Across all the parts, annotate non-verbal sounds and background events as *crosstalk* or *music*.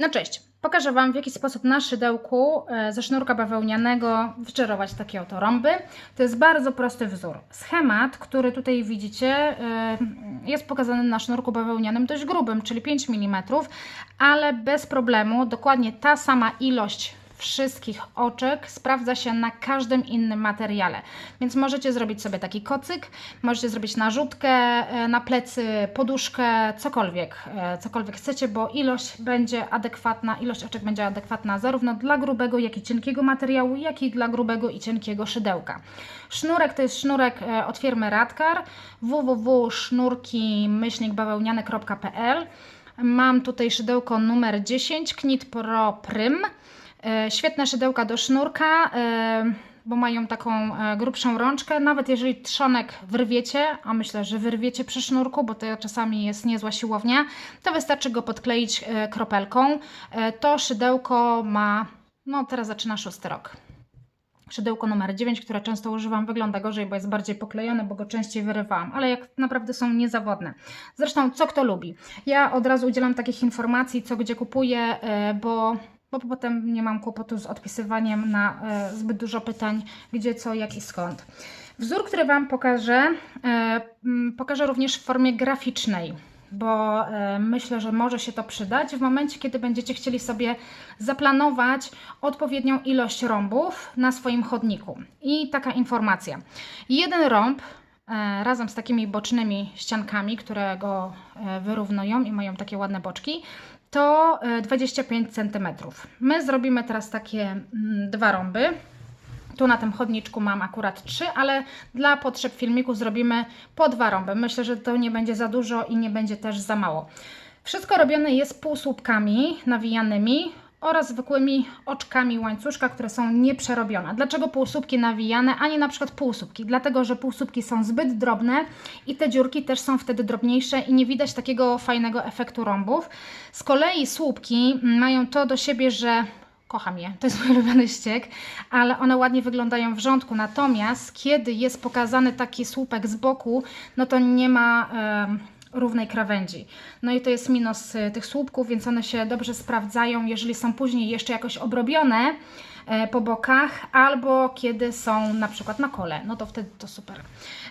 No cześć, pokażę Wam w jaki sposób na szydełku e, ze sznurka bawełnianego wyczarować takie oto rąby. To jest bardzo prosty wzór. Schemat, który tutaj widzicie e, jest pokazany na sznurku bawełnianym dość grubym, czyli 5 mm, ale bez problemu dokładnie ta sama ilość wszystkich oczek sprawdza się na każdym innym materiale. Więc możecie zrobić sobie taki kocyk, możecie zrobić narzutkę e, na plecy, poduszkę, cokolwiek, e, cokolwiek chcecie, bo ilość będzie adekwatna, ilość oczek będzie adekwatna zarówno dla grubego, jak i cienkiego materiału, jak i dla grubego i cienkiego szydełka. Sznurek to jest sznurek e, od firmy Radkar www.sznurki-bawełniane.pl Mam tutaj szydełko numer 10 Knit Pro Prym. E, Świetne szydełka do sznurka, e, bo mają taką e, grubszą rączkę. Nawet jeżeli trzonek wyrwiecie, a myślę, że wyrwiecie przy sznurku, bo to czasami jest niezła siłownia, to wystarczy go podkleić kropelką. To szydełko ma, no teraz zaczyna szósty rok. Szydełko numer 9, które często używam, wygląda gorzej, bo jest bardziej poklejone, bo go częściej wyrywałam, ale jak naprawdę są niezawodne. Zresztą, co kto lubi. Ja od razu udzielam takich informacji, co gdzie kupuję, bo, bo potem nie mam kłopotu z odpisywaniem na e, zbyt dużo pytań, gdzie, co, jak i skąd. Wzór, który Wam pokażę, e, pokażę również w formie graficznej bo e, myślę, że może się to przydać w momencie, kiedy będziecie chcieli sobie zaplanować odpowiednią ilość rąbów na swoim chodniku. I taka informacja. Jeden rąb razem z takimi bocznymi ściankami, które go wyrównują i mają takie ładne boczki, to e, 25 cm. My zrobimy teraz takie mm, dwa rąby. Tu na tym chodniczku mam akurat trzy, ale dla potrzeb filmiku zrobimy po dwa rąby. Myślę, że to nie będzie za dużo i nie będzie też za mało. Wszystko robione jest półsłupkami nawijanymi oraz zwykłymi oczkami łańcuszka, które są nieprzerobione. Dlaczego półsłupki nawijane, a nie na przykład półsłupki? Dlatego, że półsłupki są zbyt drobne i te dziurki też są wtedy drobniejsze i nie widać takiego fajnego efektu rąbów. Z kolei słupki mają to do siebie, że kocham je, to jest mój *laughs* ulubiony ściek, ale one ładnie wyglądają w rządku. Natomiast kiedy jest pokazany taki słupek z boku, no to nie ma em, równej krawędzi. No i to jest minus y, tych słupków, więc one się dobrze sprawdzają, jeżeli są później jeszcze jakoś obrobione e, po bokach, albo kiedy są na przykład na kole, no to wtedy to super.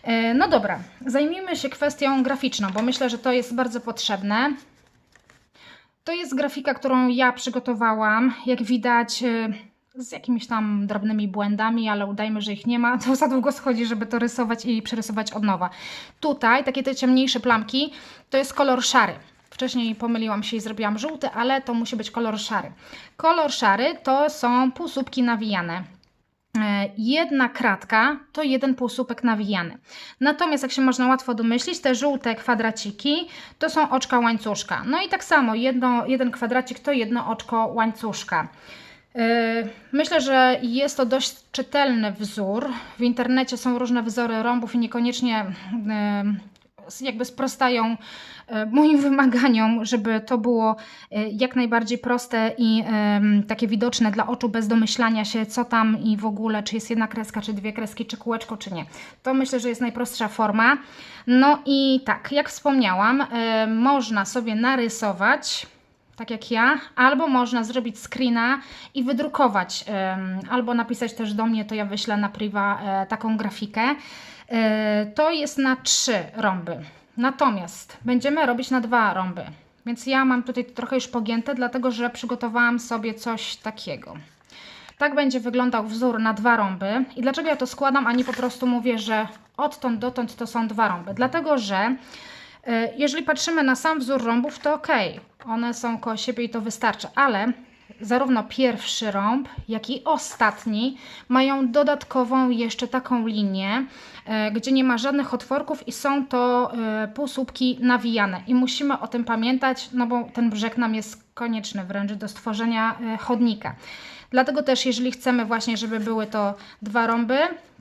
E, No dobra, zajmijmy się kwestią graficzną, bo myślę, że to jest bardzo potrzebne. To jest grafika, którą ja przygotowałam. Jak widać, y, z jakimiś tam drobnymi błędami, ale udajmy, że ich nie ma. *laughs* To za długo schodzi, żeby to rysować i przerysować od nowa. Tutaj takie te ciemniejsze plamki to jest kolor szary. Wcześniej pomyliłam się i zrobiłam żółty, ale to musi być kolor szary. Kolor szary to są półsłupki nawijane. E, Jedna kratka to jeden półsłupek nawijany. Natomiast, jak się można łatwo domyślić, te żółte kwadraciki to są oczka łańcuszka. No i tak samo, jedno, jeden kwadracik to jedno oczko łańcuszka. Yy, Myślę, że jest to dość czytelny wzór. W internecie są różne wzory rąbów i niekoniecznie yy, jakby sprostają yy, moim *laughs* wymaganiom, żeby to było jak najbardziej proste i takie widoczne dla oczu bez domyślania się, co tam i w ogóle, czy jest jedna kreska, czy dwie kreski, czy kółeczko, czy nie. To myślę, że jest najprostsza forma. No i tak, jak wspomniałam, można sobie narysować tak jak ja, albo można zrobić screena i wydrukować, albo napisać też do mnie, to ja wyślę na priwa e, taką grafikę. E, To jest na trzy rąby. Natomiast będziemy robić na dwa rąby. Więc ja mam tutaj trochę już pogięte, dlatego że przygotowałam sobie coś takiego. Tak będzie wyglądał wzór na dwa rąby. I dlaczego ja to składam, a nie po prostu mówię, że odtąd dotąd to są dwa rąby? Dlatego, że Jeżeli patrzymy na sam wzór rąbów, to ok, one są koło siebie i to wystarczy, ale zarówno pierwszy rąb, jak i ostatni mają dodatkową jeszcze taką linię, e, gdzie nie ma żadnych otworków i są to e, półsłupki nawijane. I musimy o tym pamiętać, no bo ten brzeg nam jest konieczny wręcz do stworzenia e, chodnika. Dlatego też, jeżeli chcemy właśnie, żeby były to dwa rąby,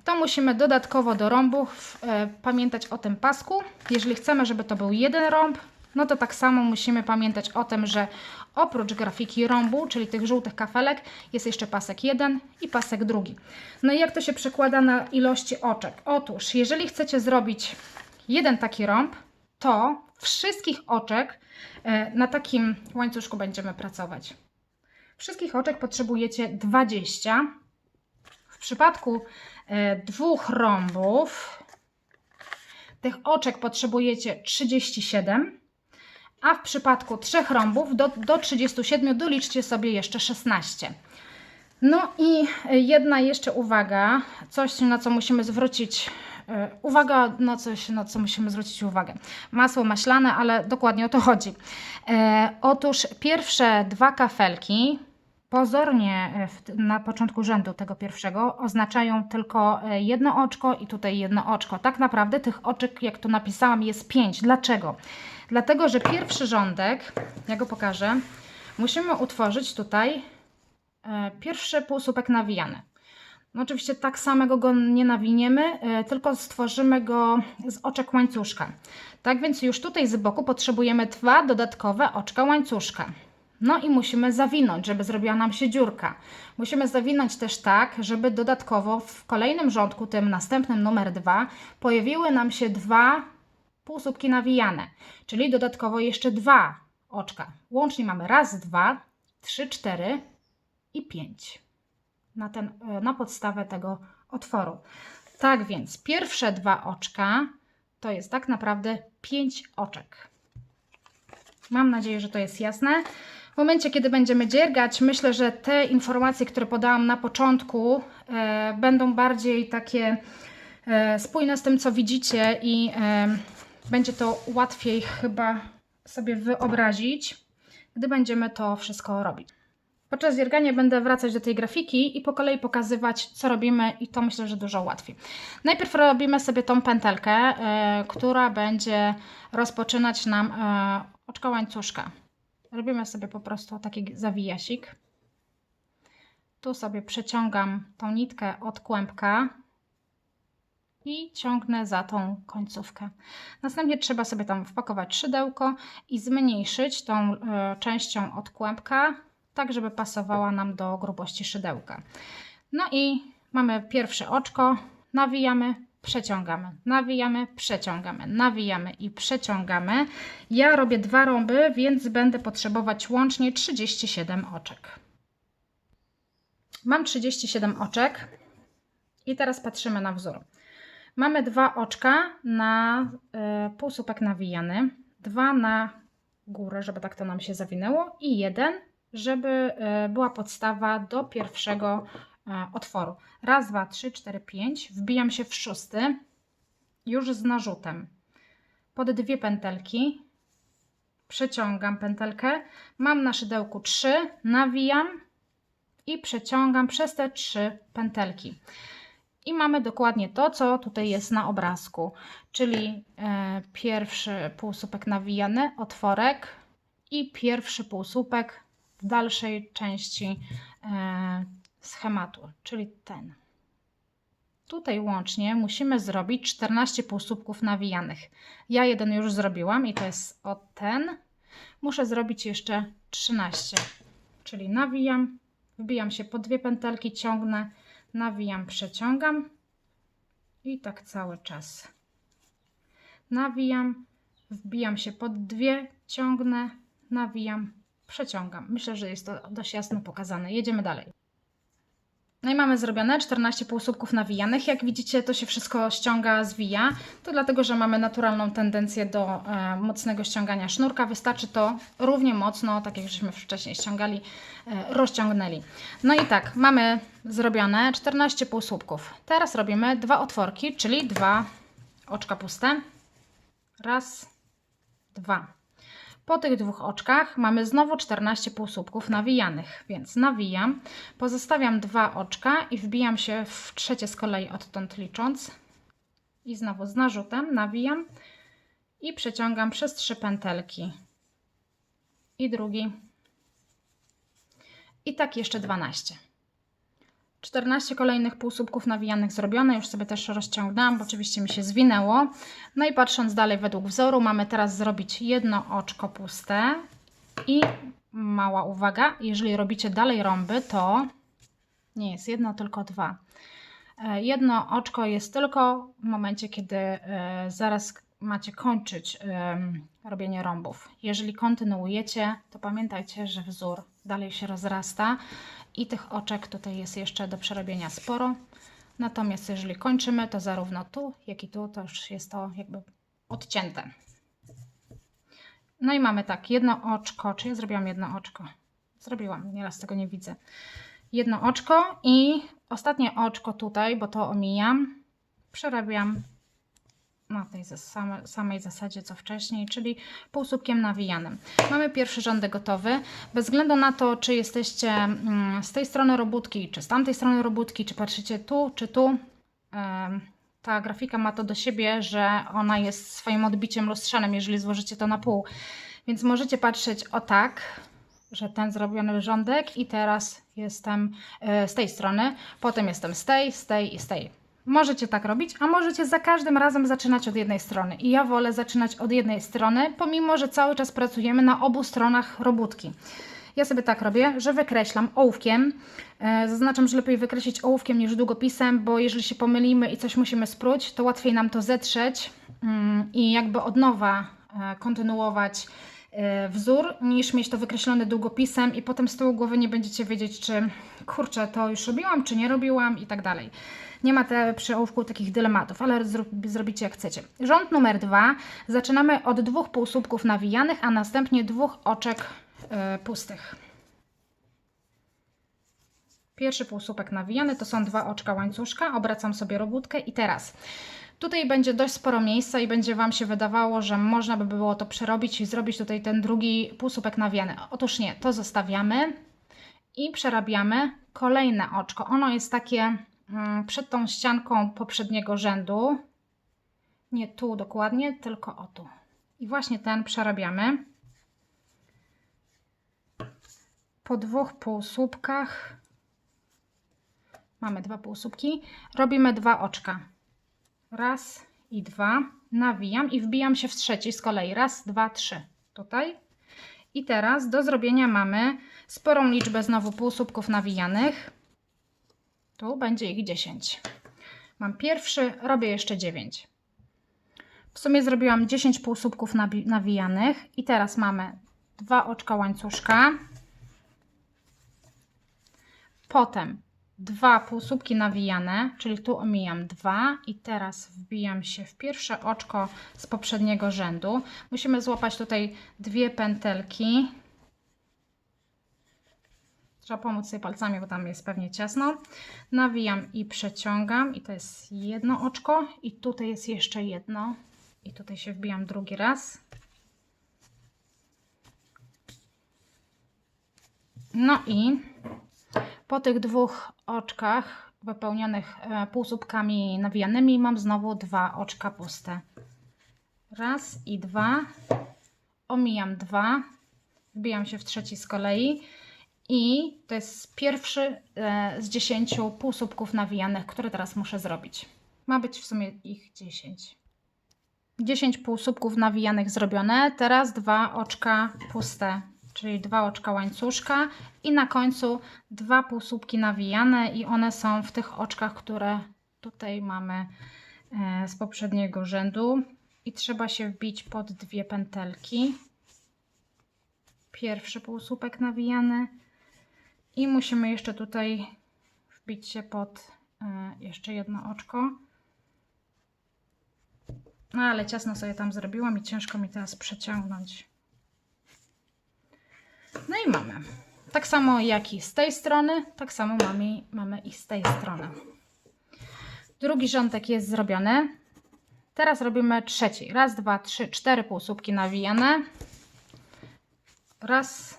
to musimy dodatkowo do rąbów e, pamiętać o tym pasku. Jeżeli chcemy, żeby to był jeden rąb, no to tak samo musimy pamiętać o tym, że oprócz grafiki rąbu, czyli tych żółtych kafelek, jest jeszcze pasek jeden i pasek drugi. No i jak to się przekłada na ilości oczek? Otóż, jeżeli chcecie zrobić jeden taki rąb, to wszystkich oczek E, Na takim łańcuszku będziemy pracować. Wszystkich oczek potrzebujecie 20. W przypadku dwóch rąbów tych oczek potrzebujecie 37, a w przypadku trzech rąbów do, do 37 doliczcie sobie jeszcze 16. No i jedna jeszcze uwaga, coś na co musimy zwrócić e, uwaga, na coś na co musimy zwrócić uwagę. Masło maślane, ale dokładnie o to chodzi. E, otóż pierwsze dwa kafelki pozornie e, w, na początku rzędu tego pierwszego oznaczają tylko e, jedno oczko i tutaj jedno oczko. Tak naprawdę tych oczek, jak tu napisałam, jest pięć. Dlaczego? Dlatego, że pierwszy rządek, ja go pokażę, musimy utworzyć tutaj e, pierwszy półsłupek nawijany. No oczywiście tak samego go nie nawiniemy, tylko stworzymy go z oczek łańcuszka. Tak więc już tutaj z boku potrzebujemy dwa dodatkowe oczka łańcuszka. No i musimy zawinąć, żeby zrobiła nam się dziurka. Musimy zawinąć też tak, żeby dodatkowo w kolejnym rządku, tym następnym numer dwa, pojawiły nam się dwa półsłupki nawijane, czyli dodatkowo jeszcze dwa oczka. Łącznie mamy raz, dwa, trzy, cztery i pięć na, ten, e, na podstawę tego otworu. Tak więc pierwsze dwa oczka to jest tak naprawdę pięć oczek. Mam nadzieję, że to jest jasne. W momencie, kiedy będziemy dziergać, myślę, że te informacje, które podałam na początku, e, będą bardziej takie e, spójne z tym, co widzicie i e, będzie to łatwiej chyba sobie wyobrazić, gdy będziemy to wszystko robić. Podczas dziergania będę wracać do tej grafiki i po kolei pokazywać, co robimy i to myślę, że dużo łatwiej. Najpierw robimy sobie tą pętelkę, e, która będzie rozpoczynać nam e, oczka łańcuszka. Robimy sobie po prostu taki zawijasik. Tu sobie przeciągam tą nitkę od kłębka i ciągnę za tą końcówkę. Następnie trzeba sobie tam wpakować szydełko i zmniejszyć tą e, częścią od kłębka, tak żeby pasowała nam do grubości szydełka. No i mamy pierwsze oczko, nawijamy, przeciągamy, nawijamy, przeciągamy, nawijamy i przeciągamy. Ja robię dwa rąby, więc będę potrzebować łącznie 37 oczek. Mam 37 oczek i teraz patrzymy na wzór. Mamy dwa oczka na y, półsłupek nawijany, dwa na górę, żeby tak to nam się zawinęło i jeden, żeby y, była podstawa do pierwszego otworu. Raz, dwa, trzy, cztery, pięć. Wbijam się w szósty, już z narzutem. Pod dwie pętelki przeciągam pętelkę. Mam na szydełku 3, nawijam i przeciągam przez te trzy pętelki. I mamy dokładnie to, co tutaj jest na obrazku, czyli e, pierwszy półsłupek nawijany, otworek i pierwszy półsłupek w dalszej części e, schematu, czyli ten. Tutaj łącznie musimy zrobić 14 półsłupków nawijanych. Ja jeden już zrobiłam i to jest o ten. Muszę zrobić jeszcze 13, czyli nawijam, wbijam się po dwie pętelki, ciągnę, nawijam, przeciągam i tak cały czas. Nawijam, wbijam się pod dwie, ciągnę, nawijam, przeciągam. Myślę, że jest to dość jasno pokazane. Jedziemy dalej. No i mamy zrobione 14 półsłupków nawijanych. Jak widzicie, to się wszystko ściąga, zwija. To dlatego, że mamy naturalną tendencję do e, mocnego ściągania sznurka. Wystarczy to równie mocno, tak jak żeśmy wcześniej ściągali, e, rozciągnęli. No i tak, mamy zrobione 14 półsłupków. Teraz robimy dwa otworki, czyli dwa oczka puste. Raz, dwa. Po tych dwóch oczkach mamy znowu 14 półsłupków nawijanych, więc nawijam, pozostawiam dwa oczka i wbijam się w trzecie z kolei odtąd licząc. I znowu z narzutem nawijam i przeciągam przez trzy pętelki. I drugi. I tak jeszcze 12. 14 kolejnych półsłupków nawijanych zrobione, już sobie też rozciągnęłam, bo oczywiście mi się zwinęło. No i patrząc dalej według wzoru, mamy teraz zrobić jedno oczko puste i mała uwaga, jeżeli robicie dalej rąby, to nie jest jedno, tylko dwa. E, jedno oczko jest tylko w momencie, kiedy e, zaraz macie kończyć em, robienie rąbów. Jeżeli kontynuujecie, to pamiętajcie, że wzór dalej się rozrasta i tych oczek tutaj jest jeszcze do przerobienia sporo. Natomiast jeżeli kończymy, to zarówno tu, jak i tu to już jest to jakby odcięte. No i mamy tak, jedno oczko, czy ja zrobiłam jedno oczko? Zrobiłam, nieraz tego nie widzę. Jedno oczko i ostatnie oczko tutaj, bo to omijam, przerabiam na tej same, samej zasadzie co wcześniej, czyli półsłupkiem nawijanym. Mamy pierwszy rządek gotowy. Bez względu na to, czy jesteście mm, z tej strony robótki, czy z tamtej strony robótki, czy patrzycie tu, czy tu, ta grafika ma to do siebie, że ona jest swoim odbiciem lustrzanym, jeżeli złożycie to na pół. Więc możecie patrzeć o tak, że ten zrobiony rządek i teraz jestem e, z tej strony, potem jestem z tej, z tej i z tej. Możecie tak robić, a możecie za każdym razem zaczynać od jednej strony. I ja wolę zaczynać od jednej strony, pomimo że cały czas pracujemy na obu stronach robótki. Ja sobie tak robię, że wykreślam ołówkiem. E, Zaznaczam, że lepiej wykreślić ołówkiem niż długopisem, bo jeżeli się pomylimy i coś musimy spróć, to łatwiej nam to zetrzeć mm, i jakby od nowa e, kontynuować e, wzór, niż mieć to wykreślone długopisem i potem z tyłu głowy nie będziecie wiedzieć, czy kurczę, to już robiłam, czy nie robiłam i tak dalej. Nie ma te, przy ołówku takich dylematów, ale zrobicie jak chcecie. Rząd numer dwa. Zaczynamy od dwóch półsłupków nawijanych, a następnie dwóch oczek e, pustych. Pierwszy półsłupek nawijany to są dwa oczka łańcuszka. Obracam sobie robótkę i teraz tutaj będzie dość sporo miejsca i będzie Wam się wydawało, że można by było to przerobić i zrobić tutaj ten drugi półsłupek nawijany. Otóż nie, to zostawiamy i przerabiamy kolejne oczko. Ono jest takie przed tą ścianką poprzedniego rzędu. Nie tu dokładnie, tylko o tu. I właśnie ten przerabiamy. Po dwóch półsłupkach mamy dwa półsłupki. Robimy dwa oczka. Raz i dwa. Nawijam i wbijam się w trzeci z kolei. Raz, dwa, trzy. Tutaj. I teraz do zrobienia mamy sporą liczbę znowu półsłupków nawijanych. Tu będzie ich 10. Mam pierwszy, robię jeszcze 9. W sumie zrobiłam 10 półsłupków nawi- nawijanych i teraz mamy dwa oczka łańcuszka. Potem dwa półsłupki nawijane, czyli tu omijam dwa i teraz wbijam się w pierwsze oczko z poprzedniego rzędu. Musimy złapać tutaj dwie pętelki. Trzeba pomóc sobie palcami, bo tam jest pewnie ciasno. Nawijam i przeciągam i to jest jedno oczko i tutaj jest jeszcze jedno. I tutaj się wbijam drugi raz. No i po tych dwóch oczkach wypełnionych e, półsłupkami nawijanymi mam znowu dwa oczka puste. Raz i dwa. Omijam dwa. Wbijam się w trzeci z kolei. I to jest pierwszy e, z dziesięciu półsłupków nawijanych, które teraz muszę zrobić. Ma być w sumie ich 10. 10 półsłupków nawijanych zrobione. Teraz dwa oczka puste, czyli dwa oczka łańcuszka i na końcu dwa półsłupki nawijane i one są w tych oczkach, które tutaj mamy e, z poprzedniego rzędu i trzeba się wbić pod dwie pętelki. Pierwszy półsłupek nawijany i musimy jeszcze tutaj wbić się pod e, jeszcze jedno oczko. No ale ciasno sobie tam zrobiłam i ciężko mi teraz przeciągnąć. No i mamy. Tak samo jak i z tej strony, tak samo mamy, mamy i z tej strony. Drugi rządek jest zrobiony. Teraz robimy trzeci. Raz, dwa, trzy, cztery półsłupki nawijane. Raz.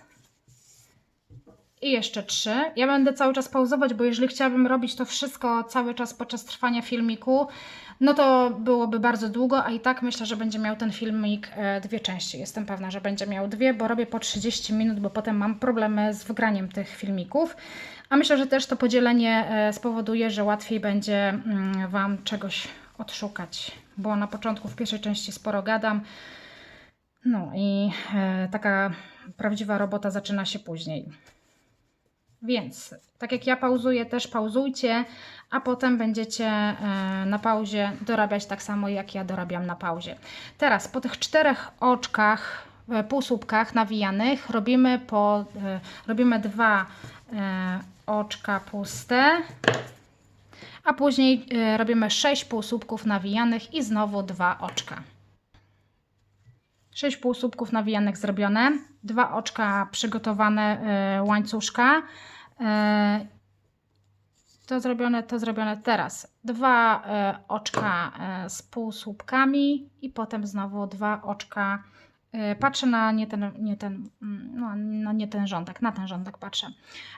I jeszcze trzy. Ja będę cały czas pauzować, bo jeżeli chciałabym robić to wszystko cały czas podczas trwania filmiku, no to byłoby bardzo długo, a i tak myślę, że będzie miał ten filmik e, dwie części. Jestem pewna, że będzie miał dwie, bo robię po 30 minut, bo potem mam problemy z wygraniem tych filmików. A myślę, że też to podzielenie e, spowoduje, że łatwiej będzie mm, Wam czegoś odszukać, bo na początku w pierwszej części sporo gadam. No i e, taka prawdziwa robota zaczyna się później. Więc tak jak ja pauzuję, też pauzujcie, a potem będziecie e, na pauzie dorabiać tak samo jak ja dorabiam na pauzie. Teraz po tych czterech oczkach, e, półsłupkach nawijanych robimy, po, e, robimy dwa oczka puste, a później robimy sześć półsłupków nawijanych i znowu dwa oczka. 6 półsłupków nawijanych zrobione, dwa oczka przygotowane e, łańcuszka. E, to zrobione, to zrobione teraz. Dwa e, oczka z półsłupkami i potem znowu dwa oczka. E, patrzę na nie ten, nie ten, mm, no, no nie ten rządek, na ten rządek patrzę.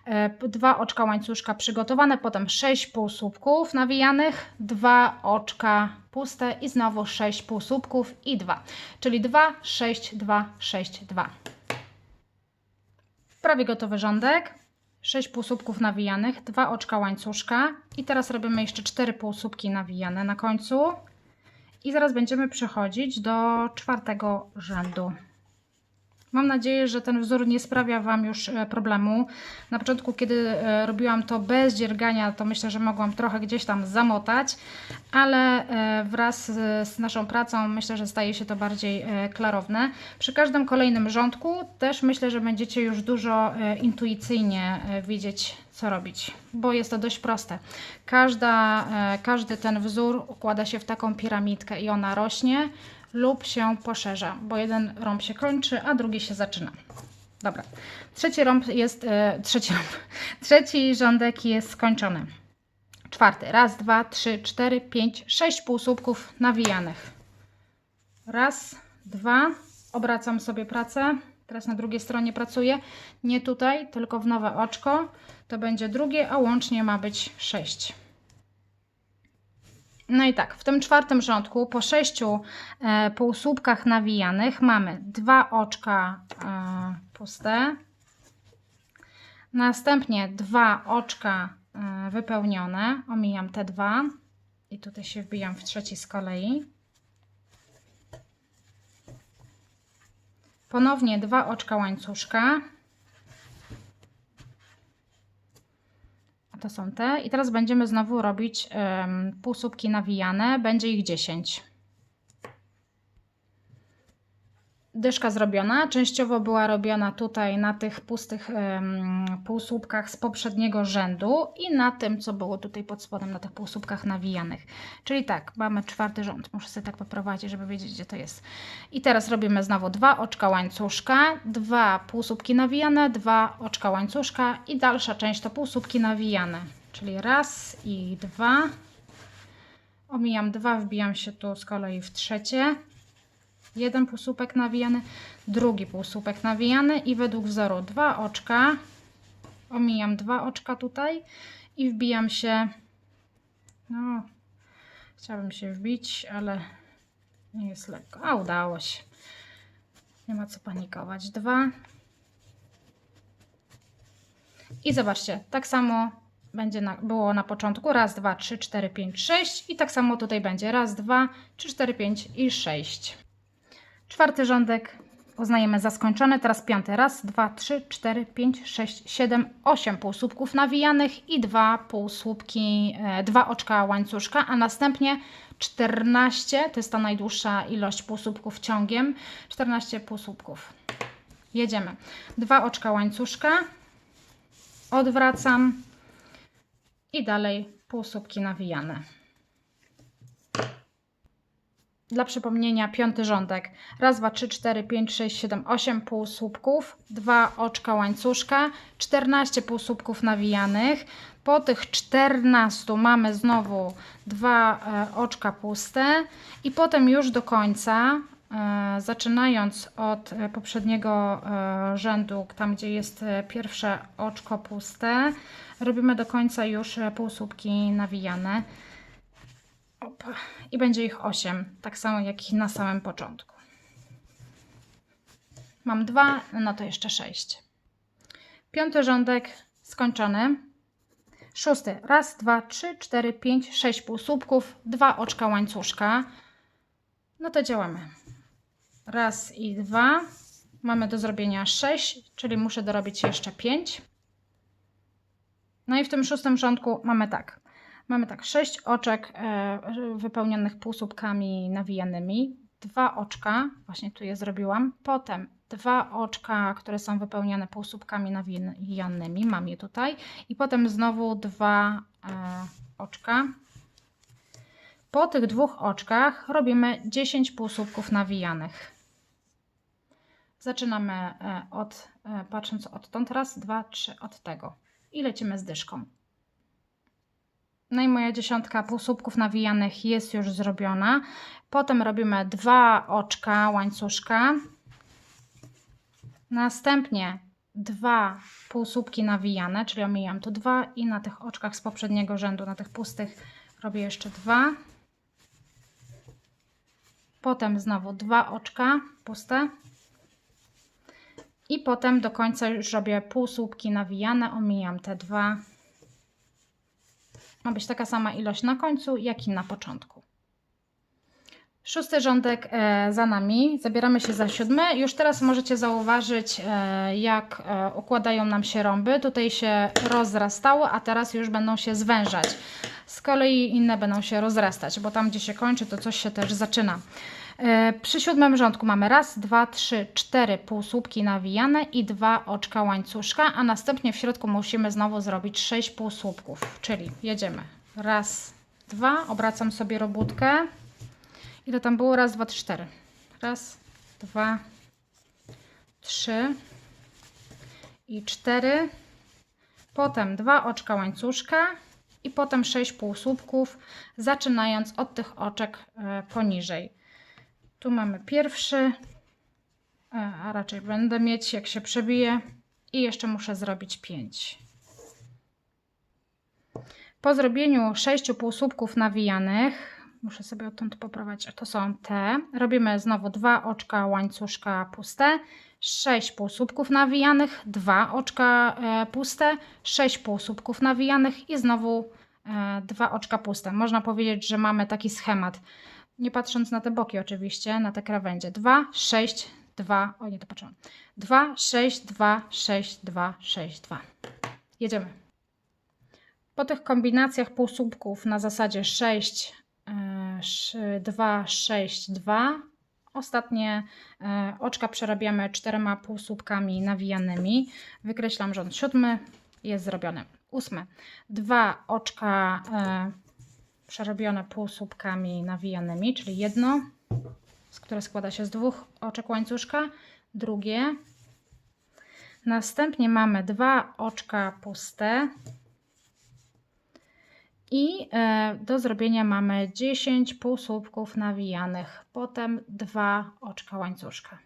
E, dwa oczka łańcuszka przygotowane, potem sześć półsłupków nawijanych, dwa oczka puste i znowu sześć półsłupków i dwa. Czyli 2, 6, 2, 6, 2. Prawie gotowy rządek. 6 półsłupków nawijanych, dwa oczka łańcuszka i teraz robimy jeszcze 4 półsłupki nawijane na końcu. I zaraz będziemy przechodzić do czwartego rzędu. Mam nadzieję, że ten wzór nie sprawia Wam już e, problemu. Na początku, kiedy e, robiłam to bez dziergania, to myślę, że mogłam trochę gdzieś tam zamotać, ale e, wraz z, naszą pracą myślę, że staje się to bardziej klarowne. Przy każdym kolejnym rządku też myślę, że będziecie już dużo intuicyjnie wiedzieć, co robić, bo jest to dość proste. Każda, każdy ten wzór układa się w taką piramidkę i ona rośnie lub się poszerza, bo jeden rąb się kończy, a drugi się zaczyna. Dobra. Trzeci rąb jest, e, trzeci rąb, *laughs* trzeci rządek jest skończony. Czwarty. Raz, dwa, trzy, cztery, pięć, sześć półsłupków nawijanych. Raz, dwa. Obracam sobie pracę. Teraz na drugiej stronie pracuję. Nie tutaj, tylko w nowe oczko. To będzie drugie, a łącznie ma być sześć. No i tak, w tym czwartym rządku po sześciu e, półsłupkach nawijanych mamy dwa oczka e, puste, następnie dwa oczka e, wypełnione, omijam te dwa i tutaj się wbijam w trzeci z kolei. Ponownie dwa oczka łańcuszka. To są te. I teraz będziemy znowu robić em, półsłupki nawijane. Będzie ich 10. Dyszka zrobiona. Częściowo była robiona tutaj na tych pustych półsłupkach z poprzedniego rzędu i na tym, co było tutaj pod spodem, na tych półsłupkach nawijanych. Czyli tak, mamy czwarty rząd. Muszę sobie tak poprowadzić, żeby wiedzieć, gdzie to jest. I teraz robimy znowu dwa oczka łańcuszka, dwa półsłupki nawijane, dwa oczka łańcuszka i dalsza część to półsłupki nawijane. Czyli raz i dwa. Omijam dwa, wbijam się tu z kolei w trzecie. Jeden półsłupek nawijany, drugi półsłupek nawijany i według wzoru dwa oczka. Omijam dwa oczka tutaj i wbijam się. No, chciałabym się wbić, ale nie jest lekko. A udało się. Nie ma co panikować. Dwa. I zobaczcie, tak samo będzie na, było na początku. Raz, dwa, trzy, cztery, pięć, sześć. I tak samo tutaj będzie. Raz, dwa, trzy, cztery, pięć i sześć. Czwarty rządek uznajemy za skończony. Teraz piąty. Raz, dwa, trzy, cztery, pięć, sześć, siedem, osiem półsłupków nawijanych i dwa półsłupki, e, dwa oczka łańcuszka, a następnie 14, to jest ta najdłuższa ilość półsłupków ciągiem, 14 półsłupków. Jedziemy. Dwa oczka łańcuszka, odwracam i dalej półsłupki nawijane. Dla przypomnienia, piąty rządek. Raz, dwa, trzy, cztery, pięć, sześć, siedem, osiem półsłupków, dwa oczka łańcuszka, 14 półsłupków nawijanych. Po tych 14 mamy znowu dwa e, oczka puste i potem już do końca, e, zaczynając od e, poprzedniego e, rzędu, tam gdzie jest e, pierwsze oczko puste, robimy do końca już e, półsłupki nawijane. Opa. I będzie ich 8, tak samo jak i na samym początku. Mam dwa, no to jeszcze 6. Piąty rządek skończony. Szósty. Raz, dwa, trzy, cztery, pięć, sześć półsłupków, dwa oczka łańcuszka. No to działamy. Raz i dwa. Mamy do zrobienia 6, czyli muszę dorobić jeszcze 5. No i w tym szóstym rządku mamy tak. Mamy tak, sześć oczek e, wypełnionych półsłupkami nawijanymi, dwa oczka, właśnie tu je zrobiłam, potem dwa oczka, które są wypełnione półsłupkami nawijanymi, mam je tutaj, i potem znowu dwa e, oczka. Po tych dwóch oczkach robimy 10 półsłupków nawijanych. Zaczynamy e, od, patrząc odtąd, raz, dwa, trzy, od tego. I lecimy z dyszką. No i moja dziesiątka półsłupków nawijanych jest już zrobiona. Potem robimy dwa oczka łańcuszka. Następnie dwa półsłupki nawijane, czyli omijam tu dwa i na tych oczkach z poprzedniego rzędu, na tych pustych robię jeszcze dwa. Potem znowu dwa oczka puste. I potem do końca już robię półsłupki nawijane, omijam te dwa. Ma być taka sama ilość na końcu, jak i na początku. Szósty rządek e, za nami, zabieramy się za siódmy. Już teraz możecie zauważyć, e, jak e, układają nam się rąby. Tutaj się rozrastały, a teraz już będą się zwężać. Z kolei inne będą się rozrastać, bo tam, gdzie się kończy, to coś się też zaczyna. E, przy siódmym rządku mamy raz, dwa, trzy, cztery półsłupki nawijane i dwa oczka łańcuszka, a następnie w środku musimy znowu zrobić sześć półsłupków, czyli jedziemy. Raz, dwa, obracam sobie robótkę. Ile tam było? Raz, dwa, trzy, cztery. Raz, dwa, trzy i cztery. Potem dwa oczka łańcuszka i potem sześć półsłupków, zaczynając od tych oczek e, poniżej. Tu mamy pierwszy, e, a raczej będę mieć, jak się przebije. I jeszcze muszę zrobić 5. Po zrobieniu sześciu półsłupków nawijanych, muszę sobie odtąd poprawiać, to są te. Robimy znowu dwa oczka łańcuszka puste, 6 półsłupków nawijanych, dwa oczka e, puste, 6 półsłupków nawijanych i znowu e, dwa oczka puste. Można powiedzieć, że mamy taki schemat nie patrząc na te boki oczywiście, na te krawędzie. 2, 6, 2, o nie to patrzyłam. 2, 6, 2, 6, 2, 6, 2. Jedziemy. Po tych kombinacjach półsłupków na zasadzie 6, 2, 6, 2 ostatnie e, oczka przerabiamy czterema półsłupkami nawijanymi. Wykreślam rząd siódmy, jest zrobiony. Ósmy. Dwa oczka e, przerobione półsłupkami nawijanymi, czyli jedno, które składa się z dwóch oczek łańcuszka, drugie. Następnie mamy dwa oczka puste. I e, do zrobienia mamy 10 półsłupków nawijanych, potem dwa oczka łańcuszka.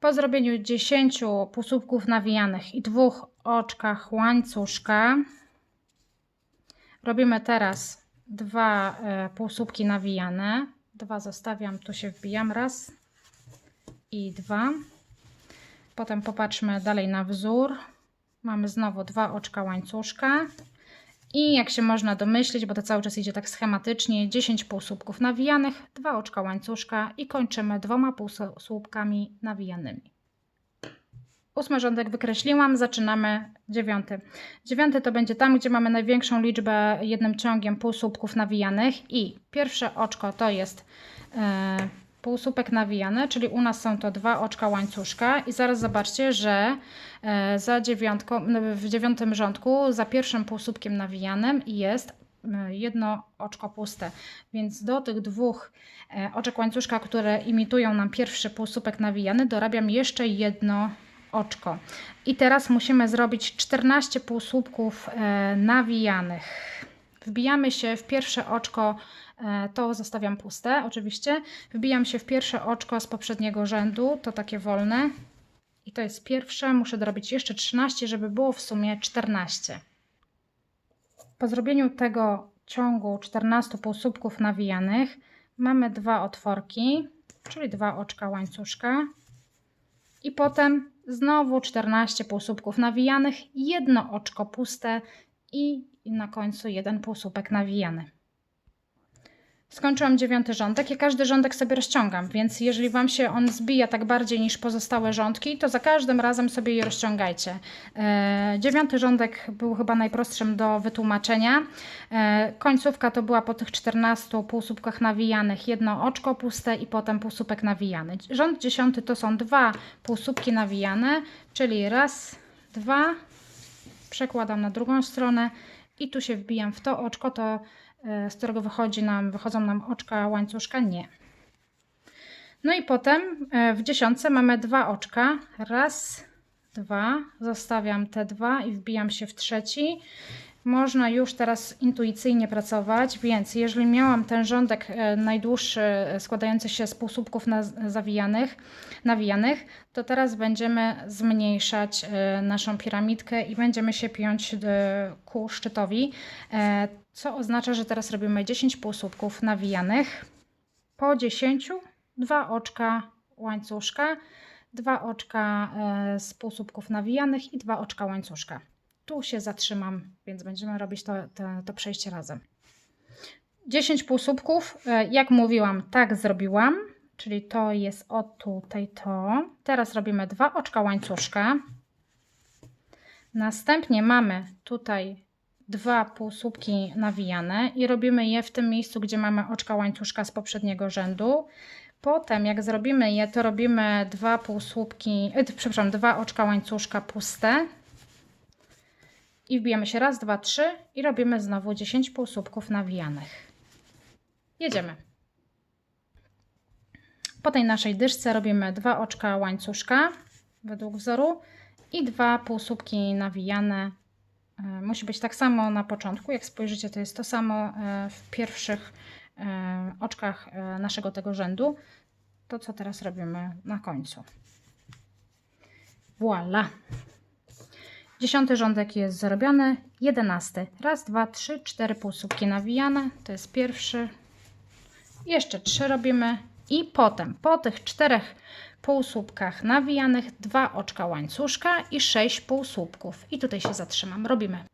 Po zrobieniu 10 półsłupków nawijanych i dwóch oczkach łańcuszka Robimy teraz dwa e, półsłupki nawijane. Dwa zostawiam, tu się wbijam. Raz i dwa. Potem popatrzmy dalej na wzór. Mamy znowu dwa oczka łańcuszka. I jak się można domyślić, bo to cały czas idzie tak schematycznie, 10 półsłupków nawijanych, dwa oczka łańcuszka i kończymy dwoma półsłupkami nawijanymi. Ósmy rządek wykreśliłam, zaczynamy dziewiąty. Dziewiąty to będzie tam, gdzie mamy największą liczbę jednym ciągiem półsłupków nawijanych i pierwsze oczko to jest e, półsłupek nawijany, czyli u nas są to dwa oczka łańcuszka i zaraz zobaczcie, że e, za dziewiątką, w dziewiątym rządku za pierwszym półsłupkiem nawijanym jest jedno oczko puste, więc do tych dwóch e, oczek łańcuszka, które imitują nam pierwszy półsłupek nawijany, dorabiam jeszcze jedno oczko. I teraz musimy zrobić 14 półsłupków e, nawijanych. Wbijamy się w pierwsze oczko, e, to zostawiam puste oczywiście. Wbijam się w pierwsze oczko z poprzedniego rzędu, to takie wolne. I to jest pierwsze, muszę dorobić jeszcze 13, żeby było w sumie 14. Po zrobieniu tego ciągu 14 półsłupków nawijanych mamy dwa otworki, czyli dwa oczka łańcuszka. I potem Znowu 14 półsłupków nawijanych, jedno oczko puste i na końcu jeden półsłupek nawijany. Skończyłam dziewiąty rządek i każdy rządek sobie rozciągam, więc jeżeli Wam się on zbija tak bardziej niż pozostałe rządki, to za każdym razem sobie je rozciągajcie. E, dziewiąty rządek był chyba najprostszym do wytłumaczenia. E, końcówka to była po tych 14 półsłupkach nawijanych jedno oczko puste i potem półsłupek nawijany. Rząd dziesiąty to są dwa półsłupki nawijane, czyli raz, dwa, przekładam na drugą stronę i tu się wbijam w to oczko, to z którego wychodzi nam, wychodzą nam oczka łańcuszka, nie. No i potem e, w dziesiątce mamy dwa oczka, raz, dwa, zostawiam te dwa i wbijam się w trzeci. Można już teraz intuicyjnie pracować, więc jeżeli miałam ten rządek e, najdłuższy, e, składający się z półsłupków zawijanych, nawijanych, to teraz będziemy zmniejszać e, naszą piramidkę i będziemy się piąć e, ku szczytowi, e, co oznacza, że teraz robimy 10 półsłupków nawijanych. Po 10 dwa oczka łańcuszka, dwa oczka e, z półsłupków nawijanych i dwa oczka łańcuszka. Tu się zatrzymam, więc będziemy robić to, to, to przejście razem. 10 półsłupków, e, jak mówiłam, tak zrobiłam, czyli to jest o tutaj to. Teraz robimy dwa oczka łańcuszka. Następnie mamy tutaj dwa półsłupki nawijane i robimy je w tym miejscu, gdzie mamy oczka łańcuszka z poprzedniego rzędu. Potem, jak zrobimy je, to robimy dwa półsłupki, e, przepraszam, dwa oczka łańcuszka puste. I wbijamy się raz, dwa, trzy i robimy znowu 10 półsłupków nawijanych. Jedziemy. Po tej naszej dyszce robimy dwa oczka łańcuszka według wzoru i dwa półsłupki nawijane. E, Musi być tak samo na początku. Jak spojrzycie, to jest to samo e, w pierwszych e, oczkach naszego tego rzędu. To, co teraz robimy na końcu. Voila! Dziesiąty rządek jest zrobiony. Jedenasty. Raz, dwa, trzy, cztery półsłupki nawijane. To jest pierwszy. Jeszcze trzy robimy. I potem po tych czterech półsłupkach nawijanych dwa oczka łańcuszka i sześć półsłupków. I tutaj się zatrzymam. Robimy.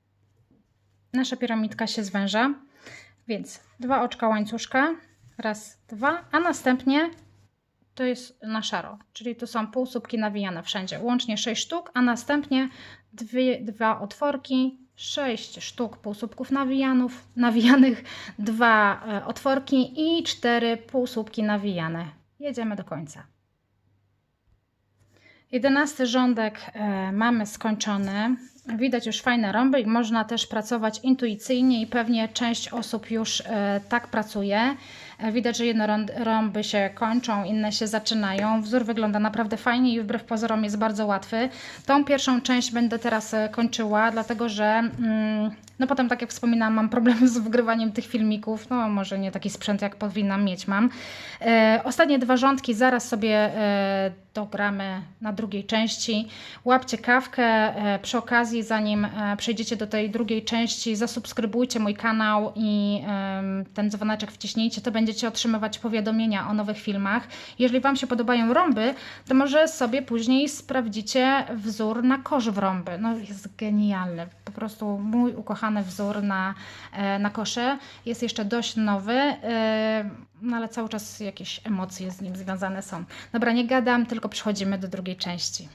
Nasza piramidka się zwęża. Więc dwa oczka łańcuszka. Raz, dwa. A następnie to jest na szaro, czyli to są półsłupki nawijane wszędzie, łącznie 6 sztuk, a następnie dwie, dwa otworki, 6 sztuk półsłupków nawijanów, nawijanych, dwa e, otworki i cztery półsłupki nawijane. Jedziemy do końca. Jedenasty rządek e, mamy skończony. Widać już fajne rąby i można też pracować intuicyjnie i pewnie część osób już e, tak pracuje. E, widać, że jedne rąby się kończą, inne się zaczynają. Wzór wygląda naprawdę fajnie i wbrew pozorom jest bardzo łatwy. Tą pierwszą część będę teraz kończyła, dlatego że mm, no potem, tak jak wspominałam, mam problem z wgrywaniem tych filmików. No może nie taki sprzęt, jak powinnam mieć mam. E, ostatnie dwa rządki zaraz sobie e, dogramy na drugiej części. Łapcie kawkę e, przy okazji, zanim e, przejdziecie do tej drugiej części, zasubskrybujcie mój kanał i em, ten dzwoneczek wciśnijcie, to będziecie otrzymywać powiadomienia o nowych filmach. Jeżeli Wam się podobają rąby, to może sobie później sprawdzicie wzór na kosz w rąby. No jest genialny. Po prostu mój ukochany wzór na, e, na kosze. Jest jeszcze dość nowy, e, no ale cały czas jakieś emocje z nim związane są. Dobra, nie gadam, tylko przechodzimy do drugiej części.